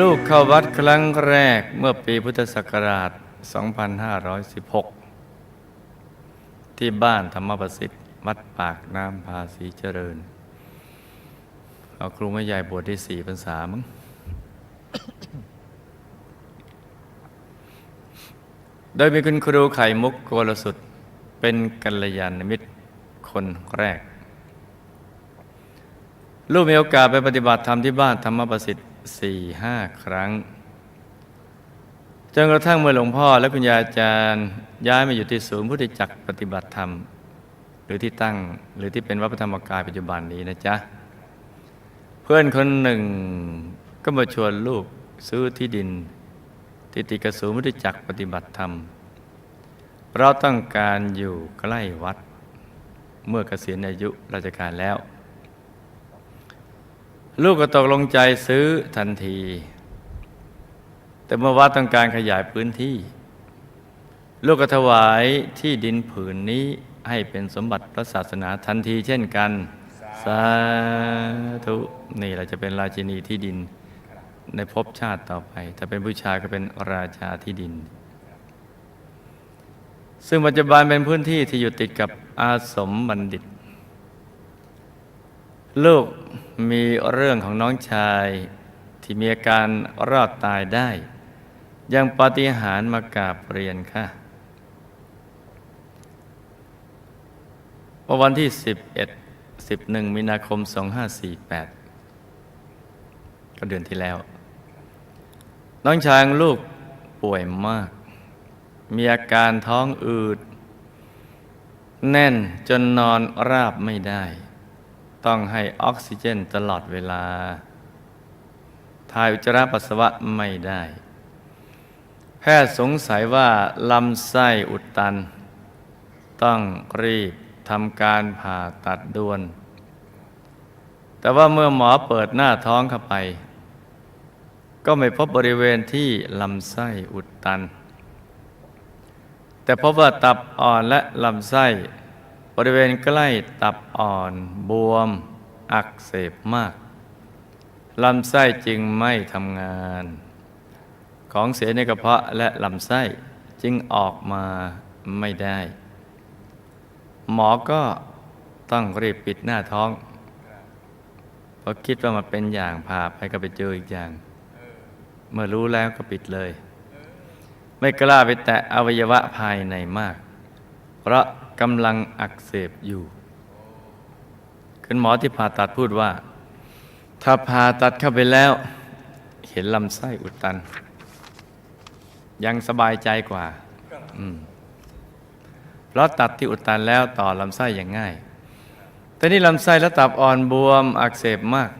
ลูกเข้าวัดครั้งแรกเมื่อปีพุทธศักราช 2516 ที่บ้านธรรมประสิทธิ์ วัดปากน้ำภาษีเจริญ เอาครูแม่ใหญ่บวชได้สี่พรรษามั้งโดยมีคุณครูไข่มุกโกลสุดเป็นกัลยาณมิตรคนแรก ลูกมีโอกาสไปปฏิบัติธรรมที่บ้านธรรมประสิทธิ์ สี่ห้าครั้ง จนกระทั่งเมื่อหลวงพ่อและคุณยาอาจารย์ย้ายมาอยู่ที่ศูนย์พุทธจักรปฏิบัติธรรม หรือที่ตั้งหรือที่เป็นวัดพระธรรมกายปัจจุบันนี้นะจ๊ะ เพื่อนคนหนึ่งก็มาชวนลูกซื้อที่ดินที่ติดกับศูนย์พุทธจักรปฏิบัติธรรม เพราะต้องการอยู่ใกล้วัด เมื่อเกษียณอายุราชการแล้ว ลูกก็ตกลงใจซื้อทันที แต่เมื่อวัดต้องการขยายพื้นที่ ลูกก็ถวายที่ดินผืนนี้ให้เป็นสมบัติพระศาสนาทันทีเช่นกัน สาธุ นี่เราจะเป็นราชินีที่ดิน ในภพชาติต่อไป ถ้าเป็นผู้ชายก็เป็นราชาที่ดิน ซึ่งปัจจุบันเป็นพื้นที่ที่อยู่ติดกับอาสมบัณฑิต ลูก มีเรื่องของน้องชายที่มีอาการรอดตายได้ ยังปาฏิหาริย์มากราบเรียนค่ะวันที่ 11 11 มีนาคม 2548 ก็เดือนที่แล้ว น้องชายลูกป่วยมาก มีอาการท้องอืด แน่นจนนอนราบไม่ได้ ต้องให้ออกซิเจนตลอดเวลา ถ่ายอุจจาระปัสสาวะไม่ได้ แพทย์สงสัยว่าลำไส้อุดตัน ต้องรีบทำการผ่าตัดด่วน แต่ว่าเมื่อหมอเปิดหน้าท้องเข้าไป ก็ไม่พบบริเวณที่ลำไส้อุดตัน แต่พบว่าตับอ่อนและลำไส้ บริเวณใกล้ตับอ่อนบวม อักเสบมากลำไส้จึงไม่ทำงาน ของเสียในกระเพาะและลำไส้จึงออกมาไม่ได้ หมอก็ต้องรีบปิดหน้าท้องเพราะคิดว่ามันเป็นอย่างพาไปก็ไปเจออีกอย่าง เมื่อรู้แล้วก็ปิดเลย ไม่กล้าไปแตะอวัยวะภายในมาก เพราะ กำลังอักเสบอยู่คุณหมอที่ผ่าตัดพูดว่า ถ้าผ่าตัดเข้าไปแล้ว เห็นลำไส้อุดตัน ยังสบายใจกว่าอืมเพราะตัดที่อุดตันแล้วต่อลำไส้อย่างง่าย แต่นี่ลำไส้และตับอ่อนบวมอักเสบมาก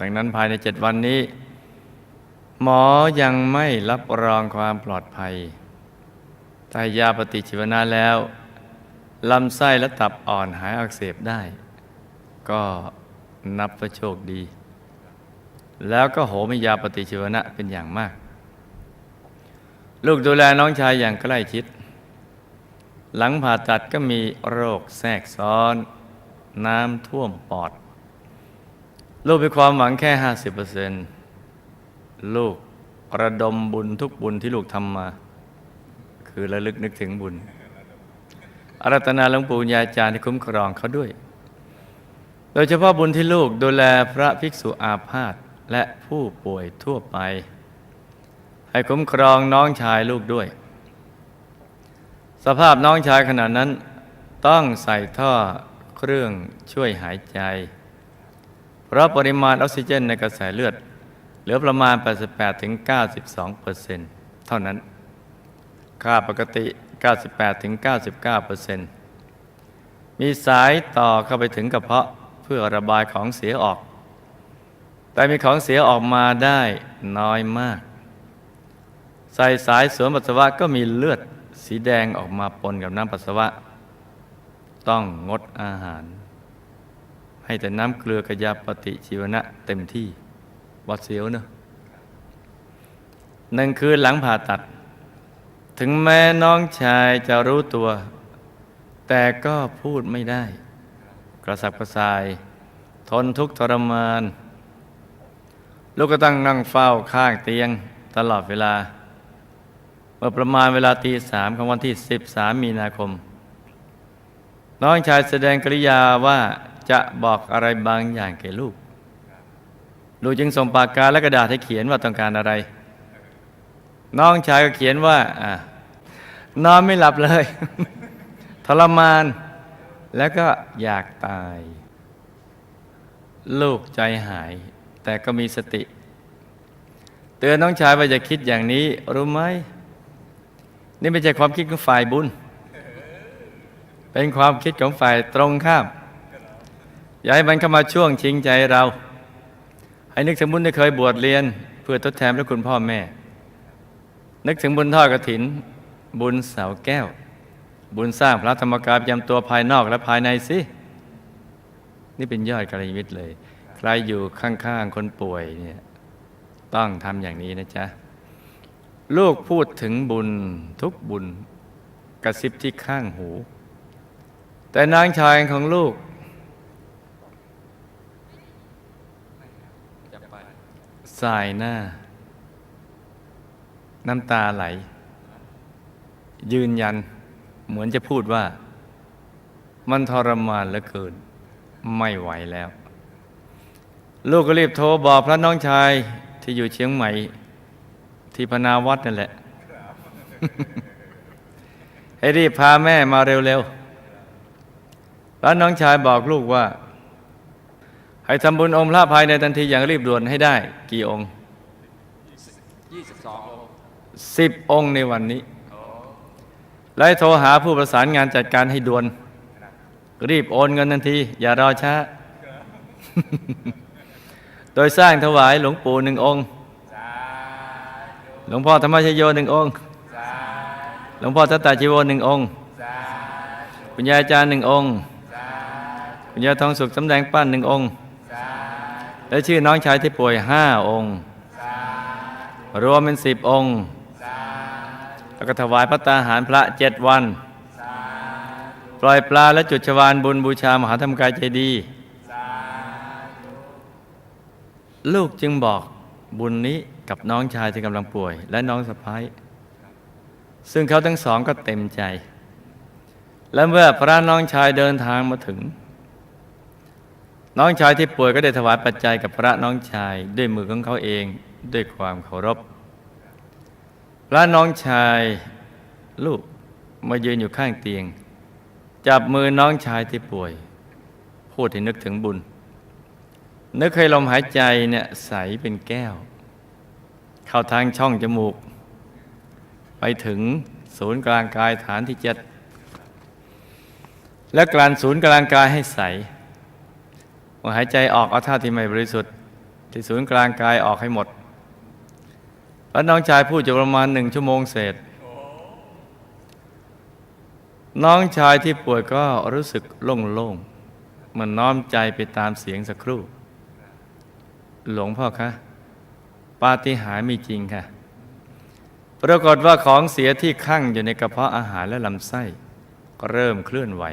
ดังนั้นภายในเจ็ดวันนี้ หมอยังไม่รับรองความปลอดภัยถ้ายาปฏิชีวนะแล้ว ลำไส้และตับอ่อนหายอักเสบได้ ก็นับว่าโชคดี แล้วก็โหมยาปฏิชีวนะเป็นอย่างมาก ลูกดูแลน้องชายอย่างใกล้ชิด หลังผ่าตัดก็มีโรคแทรกซ้อน น้ำท่วมปอด ลูกมีความหวังแค่ห้าสิบเปอร์เซ็นต์ลูกระดมบุญทุกบุญที่ลูกทำมา คือระลึกนึกถึงบุญ อารัตนาหลวงปู่ยาจารย์ที่คุ้มครองเขาด้วย โดยเฉพาะบุญที่ลูกดูแลพระภิกษุอาพาธและผู้ป่วยทั่วไป ให้คุ้มครองน้องชายลูกด้วย สภาพน้องชายขณะนั้นต้องใส่ท่อเครื่องช่วยหายใจ เพราะปริมาณออกซิเจนในกระแสเลือด เหลือประมาณ 88-92%ถึง92เปอร์เซ็นต์เท่านั้น ค่าปกติ 98-99%มีสายต่อเข้าไปถึงกระเพาะเพื่อระบายของเสียออก แต่มีของเสียออกมาได้น้อยมาก ใส่สายสวนปัสสาวะก็มีเลือดสีแดงออกมาปนกับน้ำปัสสาวะ ต้องงดอาหาร ให้แต่น้ำเกลือกระยาปฏิชีวนะเต็มที่วัดเสียวเนอะหนึ่งคืนหลังผ่าตัด ถึงแม้น้องชายจะรู้ตัว แต่ก็พูดไม่ได้ กระสับกระส่าย ทนทุกข์ทรมาน ลูกก็ตั้งนั่งเฝ้าข้างเตียงตลอดเวลา เมื่อประมาณเวลาตีสามของวันที่ 13 มีนาคม น้องชายแสดงกริยาว่าจะบอกอะไรบางอย่างแก่ลูก ลูกจึงส่งปากกาและกระดาษให้เขียนว่าต้องการอะไร น้องชายก็เขียนว่าอะ นอนไม่หลับเลย ทรมานแล้วก็อยากตาย ลูกใจหาย แต่ก็มีสติ เตือนน้องชายว่าจะคิดอย่างนี้ รู้ไหม นี่ไม่ใช่ความคิดของฝ่ายบุญ เป็นความคิดของฝ่ายตรงข้าม อย่าให้มันเข้ามาช่วงชิงใจเรา ให้นึกถึงบุญที่เคยบวชเรียน เพื่อทดแทนพระคุณพ่อแม่ นึกถึงบุญทอดกระถิน บุญเสาแก้ว บุญสร้างพระธรรมกายประจำตัวภายนอกและภายในสิ นี่เป็นยอดกัลยมิตรเลย ใครอยู่ข้างๆคนป่วยเนี่ยต้องทำอย่างนี้นะจ๊ะ ลูกพูดถึงบุญทุกบุญกระซิบที่ข้างหู แต่นางชายของลูกสายหน้า น้ำตาไหล ยืนยันเหมือนจะพูดว่า มันทรมานเหลือเกิน ไม่ไหวแล้ว ลูกก็รีบโทรบอกพระน้องชายที่อยู่เชียงใหม่ ที่พนาวัดนั่นแหละ ให้รีบพาแม่มาเร็วๆแล้วน้องชายบอกลูกว่า ให้ทำบุญองค์พระภายในทันทีอย่างรีบด่วนให้ได้ กี่องค์22องค์สิบองค์ในวันนี้ และโทรหาผู้ประสานงานจัดการให้ด่วน รีบโอนเงินทันที อย่ารอช้า โดยสร้างถวายหลวงปู่หนึ่งองค์ หลวงพ่อธรรมชโยหนึ่งองค์ หลวงพ่อทัตตาชีโวหนึ่งองค์คุณยายอาจารย์หนึ่งองค์คุณยายทองสุขสำแดงปั้นหนึ่งองค์ และชื่อน้องชายที่ป่วยห้าองค์ รวมเป็นสิบองค์ แล้วก็ถวายพระตาหารพระเจ็ดวัน ปล่อยปลาและจุดชวานบุญบูชามหาธรรมกายเจดี ลูกจึงบอกบุญนี้กับน้องชายที่กำลังป่วย และน้องสะพ้ายซึ่งเขาทั้งสองก็เต็มใจ และเมื่อพระน้องชายเดินทางมาถึง น้องชายที่ป่วยก็ได้ถวายปัจจัยกับพระน้องชายด้วยมือของเขาเองด้วยความเคารพ พระน้องชายลูกมายืนอยู่ข้างเตียง จับมือน้องชายที่ป่วย พูดให้นึกถึงบุญ นึกให้ลมหายใจเนี่ยใสเป็นแก้ว เข้าทางช่องจมูก ไปถึงศูนย์กลางกายฐานที่เจ็ดและกลั่นศูนย์กลางกายให้ใสเมื่อหายใจออกเอาท่าที่ไม่บริสุทธิ์ ที่ศูนย์กลางกายออกให้หมด แล้วน้องชายพูดอยู่ประมาณหนึ่งชั่วโมงเศษน้องชายที่ป่วยก็รู้สึกโล่งๆเหมันน้อมใจไปตามเสียงสักครู่ หลวงพ่อคะปาฏิหาริย์มีจริงค่ะ ปรากฏว่าของเสียที่ข้างอยู่ในกระเพาะอาหารและลำไส้ ก็เริ่มเคลื่อนไหว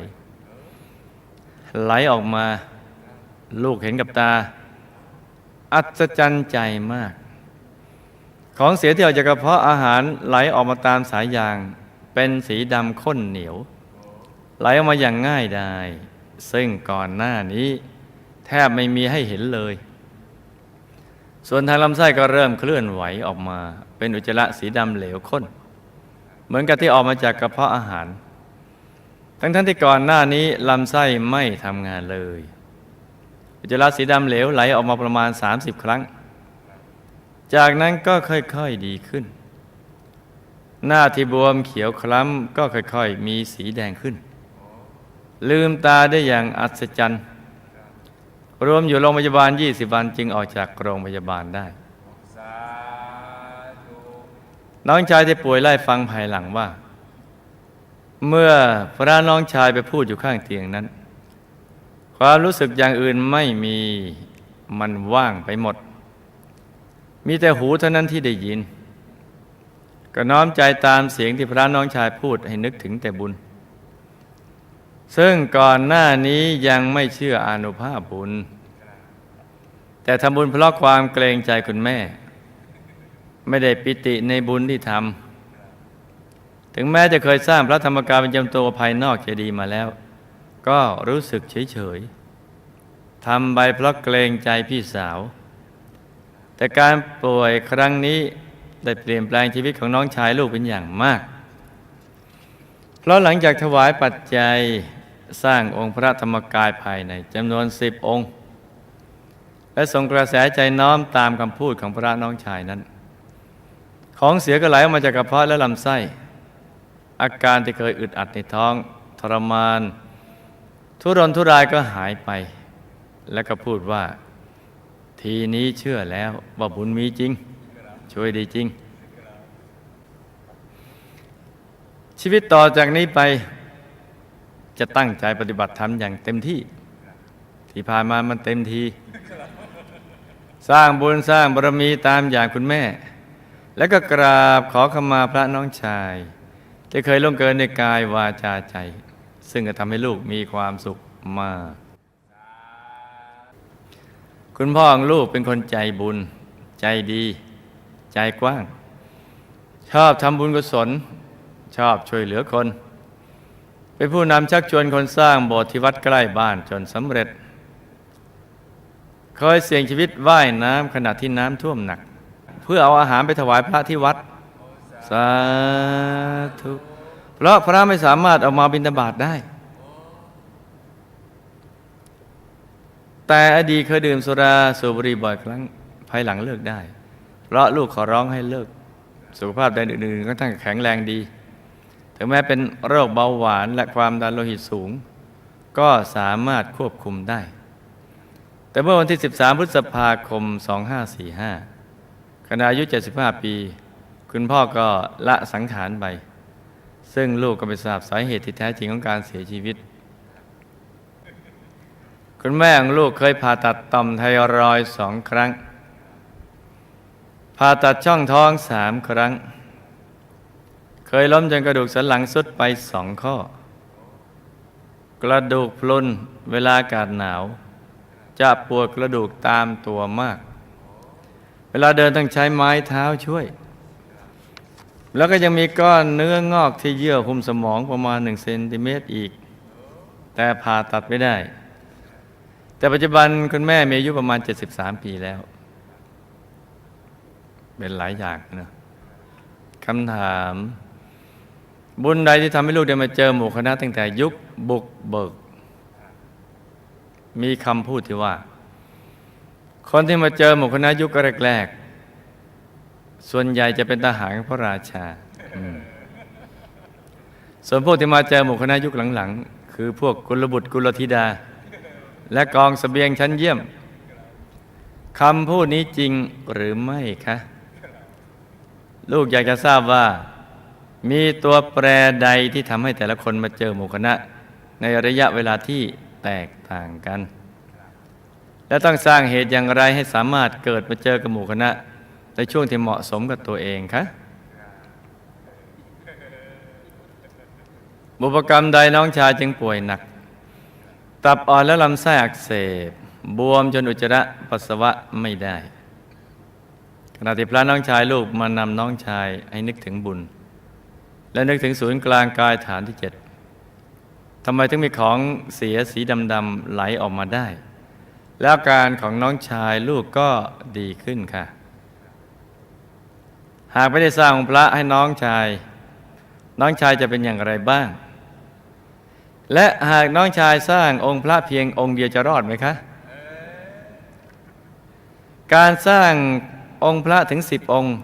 ไหลออกมาลูกเห็นกับตา อัศจรรย์ใจมาก ของเสียที่ออกจากกระเพาะอาหารไหลออกมาตามสายยาง เป็นสีดำข้นเหนียว ไหลออกมาอย่างง่ายไดายซึ่งก่อนหน้านี้ แทบไม่มีให้เห็นเลย ส่วนทางลำไส้ก็เริ่มเคลื่อนไหวออกมา เป็นอุจจาระสีดำเหลวข้น เหมือนกับที่ออกมาจากกระเพาะอาหาร ทั้งท่านที่ก่อนหน้านี้ลำไส้ไม่ทำงานเลย อุจจาระสีดำเหลวไหลออกมาประมาณ 30 ครั้ง จากนั้นก็ค่อยๆดีขึ้น หน้าที่บวมเขียวคล้ำก็ค่อยๆมีสีแดงขึ้น ลืมตาได้อย่างอัศจรรย์ รวมอยู่โรงพยาบาล 20 วันจึงออกจากโรงพยาบาลได้ น้องชายที่ป่วยไล่ฟังภายหลังว่า เมื่อพระน้องชายไปพูดอยู่ข้างเตียงนั้น ความรู้สึกอย่างอื่นไม่มีมันว่างไปหมด มีแต่หูเท่านั้นที่ได้ยิน ก็น้อมใจตามเสียงที่พระน้องชายพูดให้นึกถึงแต่บุญ ซึ่งก่อนหน้านี้ยังไม่เชื่ออานุภาพบุญ แต่ทำบุญเพราะความเกรงใจคุณแม่ ไม่ได้ปิติในบุญที่ทำถึงแม้จะเคยสร้างพระธรรมกายเป็นจำตัวภายนอกเจดีย์มาแล้ว ก็รู้สึกเฉยๆทำไปเพราะเกรงใจพี่สาว แต่การป่วยครั้งนี้ได้เปลี่ยนแปลงชีวิตของน้องชายลูกเป็นอย่างมาก เพราะหลังจากถวายปัจจัยสร้างองค์พระธรรมกายภายในจำนวนสิบองค์ และส่งกระแสใจน้อมตามคำพูดของพระน้องชายนั้น ของเสียก็ไหลออกมาจากกระเพาะและลำไส้ อาการที่เคยอึดอัดในท้อง ทรมาน ทุรนทุรายก็หายไป แล้วก็พูดว่า ทีนี้เชื่อแล้วว่าบุญมีจริง ช่วยดีจริง ชีวิตต่อจากนี้ไป จะตั้งใจปฏิบัติธรรมอย่างเต็มที่ ที่ผ่านมามันเต็มที สร้างบุญสร้างบารมีตามอย่างคุณแม่ แล้วก็กราบขอขมาพระน้องชาย ที่เคยล่วงเกินในกายวาจาใจ ซึ่งจะทำให้ลูกมีความสุขมาก คุณพ่อของลูกเป็นคนใจบุญ ใจดี ใจกว้าง ชอบทำบุญกุศล ชอบช่วยเหลือคน เป็นผู้นำชักชวนคนสร้างโบสถ์ที่วัดใกล้บ้านจนสำเร็จ เคยเสี่ยงชีวิตว่ายน้ำขณะที่น้ำท่วมหนัก เพื่อเอาอาหารไปถวายพระที่วัด สาธุ เพราะพระไม่สามารถออกมาบิณฑบาตได้ แต่อดีตเคยดื่มสุราสูบบุหรี่บ่อยครั้งภายหลังเลิกได้ เพราะลูกขอร้องให้เลิก สุขภาพใดอื่นๆก็ทั้งแข็งแรงดี ถึงแม้เป็นโรคเบาหวานและความดันโลหิตสูง ก็สามารถควบคุมได้ แต่เมื่อวันที่ 13 พฤษภาคม 2545ขณะอายุ 75 ปี คุณพ่อก็ละสังขารไป ซึ่งลูกก็ไม่ทราบสาเหตุที่แท้จริงของการเสียชีวิต คุณแม่ของลูกเคยผ่าตัดต่อมไทรอยด์สองครั้ง ผ่าตัดช่องท้องสามครั้ง เคยล้มจนกระดูกสันหลังสุดไปสองข้อ กระดูกพลุนเวลาอากาศหนาว จะปวดกระดูกตามตัวมาก เวลาเดินต้องใช้ไม้เท้าช่วย แล้วก็ยังมีก้อนเนื้องอกที่เยื่อหุ้มสมองประมาณหนึ่งเซนติเมตรอีก แต่ผ่าตัดไม่ได้ แต่ปัจจุบันคุณแม่มีอายุประมาณ 73 ปีแล้ว เป็นหลายอย่างนะคำถาม บุญใดที่ทำให้ลูกได้มาเจอหมู่คณะตั้งแต่ยุคบุกเบิก มีคำพูดที่ว่า คนที่มาเจอหมู่คณะยุคแรกๆส่วนใหญ่จะเป็นทหารของพระราชา ส่วนพวกที่มาเจอหมู่คณะยุคหลังๆ คือพวกกุลบุตรกุลธิดา และกองสเสบียงชั้นเยี่ยมคำพูดนี้จริงหรือไม่คะ ลูกอยากจะทราบว่า มีตัวแปรใดที่ทำให้แต่ละคนมาเจอหมู่คณะ ในระยะเวลาที่แตกต่างกัน และต้องสร้างเหตุอย่างไรให้สามารถเกิดมาเจอกับหมู่คณะ ในช่วงที่เหมาะสมกับตัวเองคะบุพกรรมใดน้องชายจึงป่วยหนัก ตับอ่อนและลำไส้อักเสบบวมจนอุจจาระปัสสาวะไม่ได้ ขณะที่พระน้องชายลูกมานำน้องชายให้นึกถึงบุญ และนึกถึงศูนย์กลางกายฐานที่เจ็ดทำไมถึงมีของเสียสีดำๆไหลออกมาได้ แล้วอาการของน้องชายลูกก็ดีขึ้นค่ะ หากไม่ได้สร้างองค์พระให้น้องชาย น้องชายจะเป็นอย่างไรบ้าง และหากน้องชายสร้างองค์พระเพียงองค์เดียวจะรอดไหมคะ การสร้างองค์พระถึงสิบองค์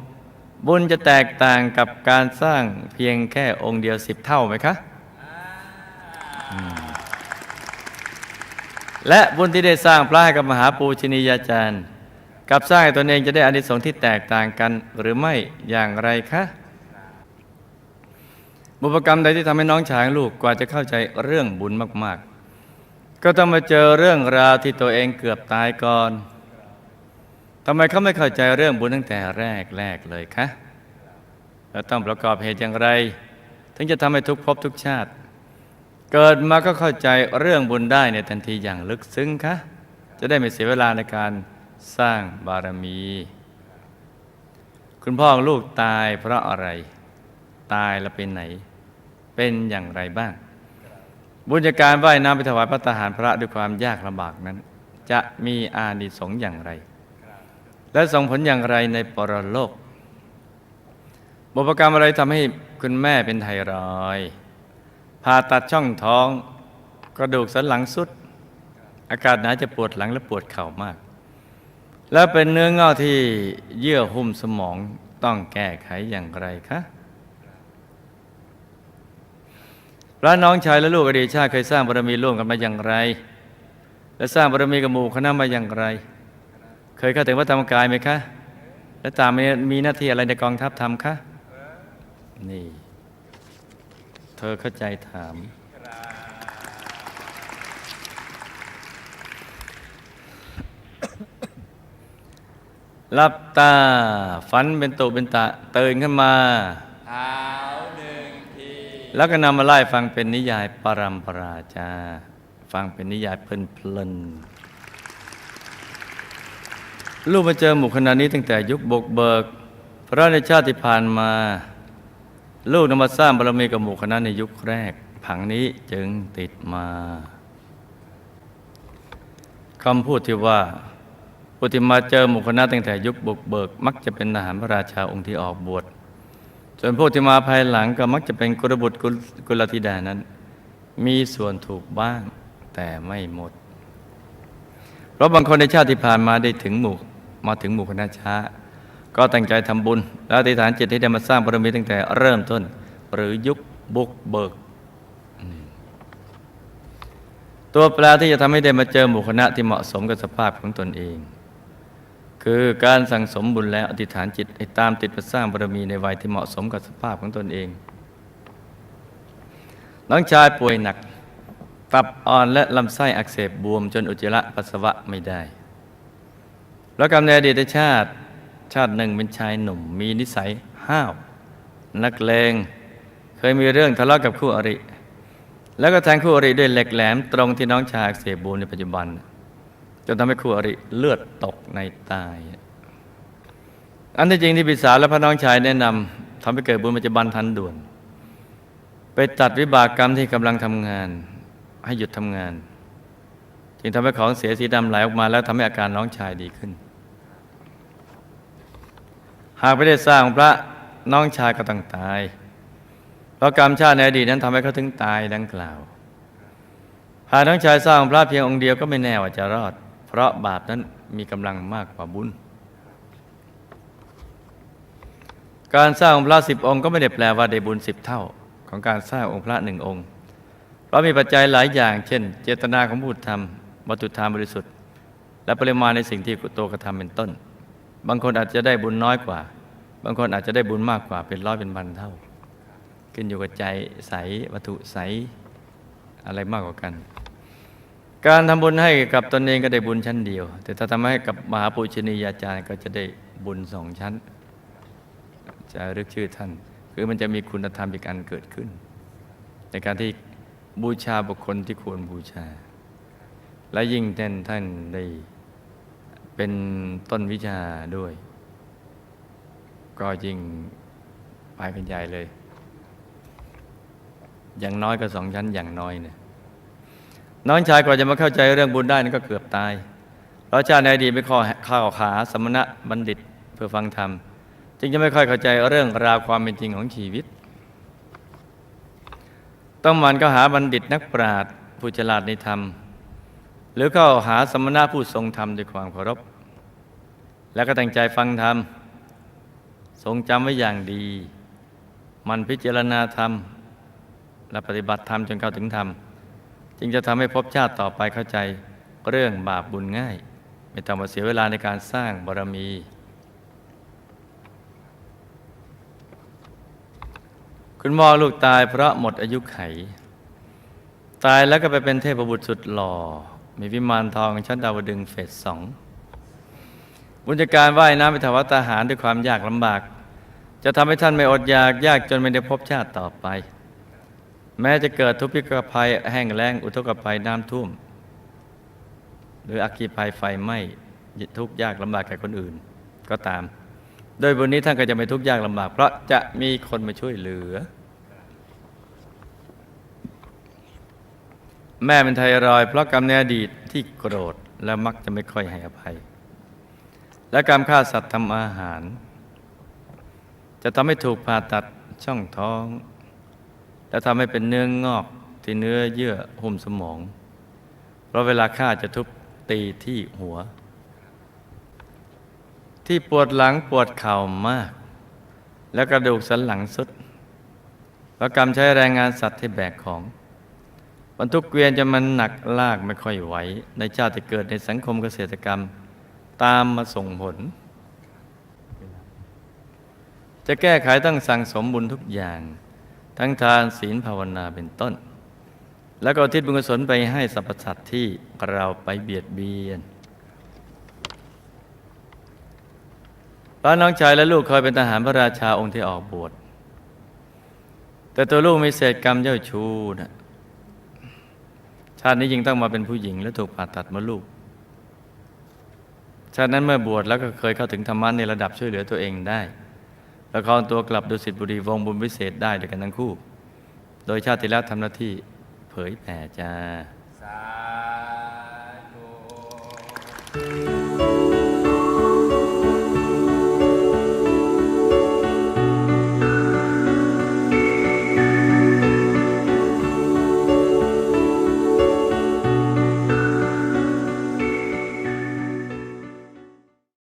บุญจะแตกต่างกับการสร้างเพียงแค่องค์เดียวสิบเท่าไหมคะ และบุญที่ได้สร้างพระให้กับมหาปูชนียาจารย์ กับสร้างให้ตนเองจะได้อานิสงส์ที่แตกต่างกันหรือไม่อย่างไรคะ บุพกรรมใดที่ทำให้น้องชายลูกกว่าจะเข้าใจเรื่องบุญมาก ๆ ก็ต้องมาเจอเรื่องราวที่ตัวเองเกือบตายก่อนทำไมเขาไม่เข้าใจเรื่องบุญตั้งแต่แรกแรกเลยคะแล้วต้องประกอบเหตุอย่างไร ถึงจะทำให้ทุกภพทุกชาติ เกิดมาก็เข้าใจเรื่องบุญได้ในทันทีอย่างลึกซึ้งคะจะได้ไม่เสียเวลาในการสร้างบารมี คุณพ่อลูกตายเพราะอะไร ตายแล้วเป็นไหน เป็นอย่างไรบ้าง บุญการว่ายน้ำไปถวายพระทหารพระด้วยความยากลำบากนั้น จะมีอานิสงส์อย่างไร และส่งผลอย่างไรในปรโลก บุพกรรมอะไรทำให้คุณแม่เป็นไทรอยผ่าตัดช่องท้องกระดูกสันหลังสุด อากาศหนาวจะปวดหลังและปวดเข่ามาก แล้วเป็นเนื้องอกที่เยื่อหุ้มสมองต้องแก้ไขอย่างไรคะ พระน้องชายและลูกอดีตชาติเคยสร้างบารมีร่วมกันมาอย่างไร และสร้างบารมีกับหมู่คณะมาอย่างไร เคยเข้าถึงพระธรรมกายไหมคะ และตามมีหน้าที่อะไรในกองทัพทำคะ นี่ เธอเข้าใจถามหลับตา ฝันเป็นตุเป็นตะ ตื่นขึ้นมาเท้า แล้วก็นำมาไล่ฟังเป็นนิยายปรัมปราจา ฟังเป็นนิยายเพลินเพลินๆลูกมาเจอหมู่คณะนี้ตั้งแต่ยุคบกเบิก พระในชาติที่ผ่านมา ลูกนำมาสร้างบารมีกับหมู่คณะในยุคแรก ผังนี้จึงติดมาคำพูดที่ว่าผู้ที่มาเจอหมู่คณะตั้งแต่ยุคบกเบิก มักจะเป็นทหารพระราชาองค์ที่ออกบวช ส่วนพวกที่มาภายหลังก็มักจะเป็นกุลบุตรกุลกุลธิดานั้น มีส่วนถูกบ้างแต่ไม่หมด เพราะบางคนในชาติที่ผ่านมาได้ถึงหมู่มาถึงหมู่คณะช้า ก็ตั้งใจทำบุญ และอธิษฐานจิตให้ได้มาสร้างบารมีตั้งแต่เริ่มต้น หรือยุคบุกเบิก ตัวแปรที่จะทำให้ได้มาเจอหมู่คณะที่เหมาะสมกับสภาพของตนเอง คือการสั่งสมบุญแล้วอธิษฐานจิตให้ตามติดมาสร้างบารมีในวัยที่เหมาะสมกับสภาพของตนเอง น้องชายป่วยหนักตับอ่อนและลำไส้อักเสบบวมจนอุจจาระปัสสาวะไม่ได้แล้วกรรมในอดีตชาติชาติหนึ่งเป็นชายหนุ่ม มีนิสัยห้าว นักเลงเคยมีเรื่องทะเลาะกับคู่อริ แล้วก็แทงคู่อริด้วยเหล็กแหลมตรงที่น้องชายอักเสบบวมในปัจจุบัน จนทำให้คู่อริเลือดตกในตาย อันที่จริงที่พิสาและพระน้องชายแนะนำทำให้เกิดบุญปัจจุบันทันด่วน ไปตัดวิบากกรรมที่กำลังทำงาน ให้หยุดทำงาน จึงทำให้ของเสียสีดำไหลออกมาแล้วทำให้อาการน้องชายดีขึ้น หากไม่ได้สร้างพระน้องชายก็ต้องตาย เพราะกรรมชาติในอดีตนั้นทำให้เขาถึงตายดังกล่าวหากน้องชายสร้างพระเพียงองค์เดียวก็ไม่แน่ว่าจะรอด เพราะบาปนั้นมีกำลังมากกว่าบุญ การสร้างองค์พระสิบองค์ก็ไม่ได้แปลว่าได้บุญสิบเท่าของการสร้างองค์พระหนึ่งองค์เพราะมีปัจจัยหลายอย่าง เช่น เจตนาของผู้ทำวัตถุธรรมบริสุทธิ์ และปริมาณในสิ่งที่ตัวกระทำเป็นต้น บางคนอาจจะได้บุญน้อยกว่า บางคนอาจจะได้บุญมากกว่าเป็นร้อยเป็นพันเท่า ขึ้นอยู่กับใจใสวัตถุใสอะไรมากกว่ากัน การทำบุญให้กับตนเองก็ได้บุญชั้นเดียว แต่ถ้าทำให้กับมหาปุชนียาจารย์ก็จะได้บุญสองชั้น จะรึกชื่อท่าน คือมันจะมีคุณธรรมอีกอันเกิดขึ้น ในการที่บูชาบุคคลที่ควรบูชา และยิ่งท่านท่านได้เป็นต้นวิชาด้วย ก็ยิ่งไปกันใหญ่เลย อย่างน้อยก็สองชั้นอย่างน้อยเนี่ย น้องชายกว่าจะมาเข้าใจเรื่องบุญได้นั่นก็เกือบตายพราะชาติในอดีตไม่ข้อข้าวขาสมณะบัณฑิตเพื่อฟังธรรม จึงจะไม่ค่อยเข้าใจเรื่องราวความเป็นจริงของชีวิต ต้องมันก็หาบัณฑิตนักปราชญ์ผู้ฉลาดในธรรม หรือเข้าหาสมณะผู้ทรงธรรมด้วยความเคารพ แล้วก็ตั้งใจฟังธรรม ทรงจำไว้อย่างดี มันพิจารณาธรรม และปฏิบัติธรรมจนเข้าถึงธรรม จึงจะทำให้ภพชาติต่อไปเข้าใจเรื่องบาปบุญง่าย ไม่ต้องมาเสียเวลาในการสร้างบารมี คุณพ่อลูกตายเพราะหมดอายุไข ตายแล้วก็ไปเป็นเทพบุตรสุดหล่อ มีวิมานทองชั้นดาวดึงเฟสสองบุญจากการว่ายน้ำไปถวายทหารด้วยความยากลำบาก จะทำให้ท่านไม่อดอยากยากจนไม่ได้พบชาติต่อไป แม้จะเกิดทุพพิกภัยแห้งแล้งอุทกภัยน้ำท่วม หรืออัคคีภัยไฟไหม้ทุกข์ยากลำบากแก่คนอื่นก็ตาม โดยบนนี้ท่านก็จะไม่ทุกข์ยากลำบาก เพราะจะมีคนมาช่วยเหลือ แม่เป็นไทรอยเพราะกรรมในอดีตที่โกรธและมักจะไม่ค่อยให้อภัย และกรรมฆ่าสัตว์ทำอาหาร จะทำให้ถูกผ่าตัดช่องท้อง และทำให้เป็นเนื้องอกที่เนื้อเยื่อหุ้มสมอง เพราะเวลาฆ่าจะทุบตีที่หัว ที่ปวดหลังปวดเข่ามาก แล้วกระดูกสันหลังสุดเพราะกรรมใช้แรงงานสัตว์ที่แบกของบรรทุกเกวียนจะมันหนักลากไม่ค่อยไหวในชาติที่เกิดในสังคมเกษตรกรรม ตามมาส่งผล จะแก้ไขต้องสั่งสมบุญทุกอย่าง ทั้งทานศีลภาวนาเป็นต้น แล้วก็ทิศบุญกุศลไปให้สรรพสัตว์ที่เราไปเบียดเบียนพระน้องชายและลูกเคยเป็นทหารพระราชาองค์ที่ออกบวช แต่ตัวลูกมีเศษกรรมเจ้าชู้นะชาตินี้ยิงต้องมาเป็นผู้หญิง และถูกผ่าตัดมดลูก ชาตินั้นเมื่อบวชแล้วก็เคยเข้าถึงธรรมะในระดับช่วยเหลือตัวเองได้ ละครตัวกลับดุสิตบุรีวงบุญวิเศษได้ด้วยกันทั้งคู่ โดยชาติแล้วทำหน้าที่เผยแผ่จ้า สาธุ